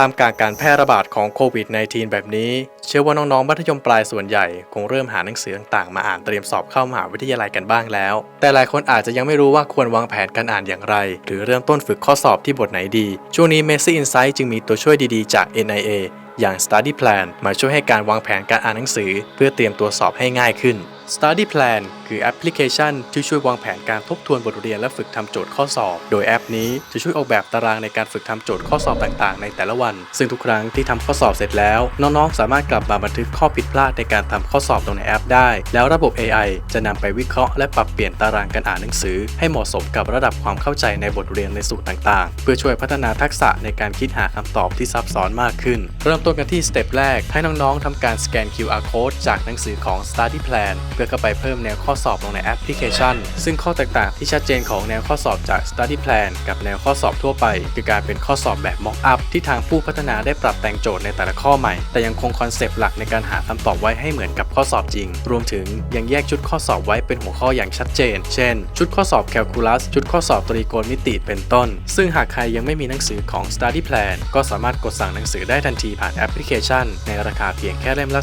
ท่ามกลางการแพร่ระบาดของโควิด -19 แบบนี้ เชื่อว่าน้องๆ มัธยมปลายส่วนใหญ่ คงเริ่มหาหนังสือต่างๆ มาอ่านเตรียมสอบเข้ามหาวิทยาลัยกันบ้างแล้ว แต่หลายคนอาจจะยังไม่รู้ว่าควรวางแผนการอ่านอย่างไร หรือเริ่มต้นฝึกข้อสอบที่บทไหนดี ช่วงนี้ Messi Insight จึงมีตัวช่วยดีๆ จาก NIA อย่าง Study Plan มาช่วยให้การวางแผนการอ่านหนังสือ เพื่อเตรียมตัวสอบให้ง่ายขึ้น Study Plan คือแอปพลิเคชันที่ช่วยวางแผนการทบทวนบทเรียนและฝึกทำโจทย์ข้อสอบ โดยแอปนี้จะช่วยออกแบบตารางในการฝึกทำโจทย์ข้อสอบต่างๆ ในแต่ละวัน ซึ่งทุกครั้งที่ทำข้อสอบเสร็จแล้ว น้องๆ สามารถกลับมาบันทึกข้อผิดพลาดในการทำข้อสอบลงในแอปได้ แล้วระบบ AI จะนำไปวิเคราะห์และปรับเปลี่ยนตารางการอ่านหนังสือ ให้เหมาะสมกับระดับความเข้าใจในบทเรียนในสูตรต่างๆ เพื่อช่วยพัฒนาทักษะในการคิดหาคำตอบที่ซับซ้อนมากขึ้น เริ่มต้นกันที่สเต็ปแรกให้น้องๆทำการสแกน QR code จากหนังสือของ Study Plan เพื่อเข้าไปเพิ่มแนวข้อสอบลงในแอปพลิเคชัน ซึ่งข้อแตกต่างที่ชัดเจนของแนวข้อสอบจาก Study Plan กับแนวข้อสอบทั่วไป คือการเป็นข้อสอบแบบ Mock up ที่ทางผู้พัฒนาได้ปรับแต่งโจทย์ในแต่ละข้อใหม่ แต่ยังคงคอนเซปต์หลักในการหาคำตอบไว้ให้เหมือนกับข้อสอบจริง รวมถึงยังแยกชุดข้อสอบไว้เป็นหัวข้ออย่างชัดเจน เช่น ชุดข้อสอบแคลคูลัส ชุดข้อสอบตรีโกณมิติเป็นต้น ซึ่งหากใครยังไม่มีหนังสือของ Study Plan ก็สามารถกดสั่งหนังสือได้ทันทีผ่านแอปพลิเคชัน ในราคาเพียงแค่เล่มละ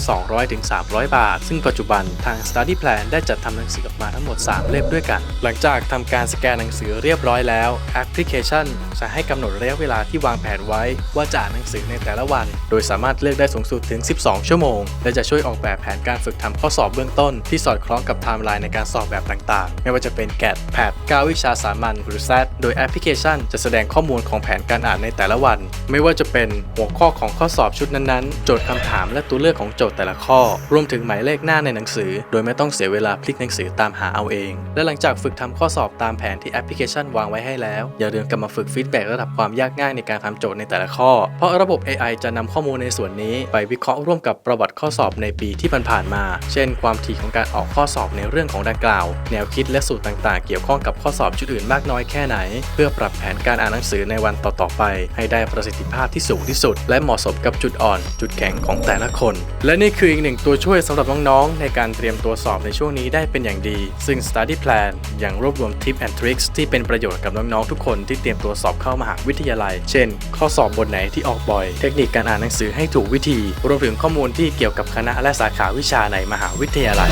200-300 บาท ซึ่งปัจจุบันทาง Study Plan ได้จัดทำหนังสือออกมาทั้งหมด 3 เล่มด้วยกัน หลังจากทำการสแกนหนังสือเรียบร้อยแล้วแอปพลิเคชัน จะให้กำหนดระยะเวลาที่วางแผนไว้ ว่าจะอ่านหนังสือในแต่ละวัน โดยสามารถเลือกได้สูงสุดถึง 12 ชั่วโมง และจะช่วยออกแบบแผนการฝึกทำข้อสอบเบื้องต้น ที่สอดคล้องกับไทม์ไลน์ในการสอบแบบต่าง ๆ ไม่ว่าจะเป็น GAT PAT 9วิชาสามัญหรือ SAT โดยแอปพลิเคชัน จะแสดงข้อมูลของแผนการอ่านในแต่ละวัน ไม่ว่าจะเป็นหัวข้อของข้อสอบชุดนั้นๆ โจทย์คำถามและตัวเลือกของโจทย์แต่ละข้อ รวมถึงหมายเลขหน้าในหนังสือ โดยไม่ต้องเสียเวลาพลิกหนังสือตามหาเอาเอง และหลังจากฝึกทำข้อสอบตามแผนที่แอปพลิเคชันวางไว้ให้แล้ว อย่าลืมกลับมาฝึกฟีดแบ็กระดับความยากง่ายในการทำโจทย์ในแต่ละข้อ เพราะระบบ AI จะนำข้อมูลในส่วนนี้ไปวิเคราะห์ร่วมกับประวัติข้อสอบในปีที่ผ่านๆมา เช่น ความถี่ของการออกข้อสอบในเรื่องของดังกล่าว แนวคิดและสูตรต่างๆ เกี่ยวข้องกับข้อสอบชุดอื่นมากน้อยแค่ไหน เพื่อปรับแผนการอ่านหนังสือในวันต่อๆไป ให้ได้ประสิทธิภาพที่สูงที่สุด และเหมาะสมกับจุดอ่อน จุดแข็งของแต่ละคน และนี่คืออีกหนึ่งตัวช่วยสำหรับน้องๆในการเตรียมตัวสอบในช่วงนี้ได้เป็นอย่างดี ซึ่ง Study Plan ยังรวบรวมทิปแอนทริคที่เป็นประโยชน์กับน้องๆทุกคนที่เตรียมตัวสอบเข้ามหาวิทยาลัย เช่น ข้อสอบบทไหนที่ออกบ่อย เทคนิคการอ่านหนังสือให้ถูกวิธี รวมถึงข้อมูลที่เกี่ยวกับคณะและสาขาวิชาในมหาวิทยาลัย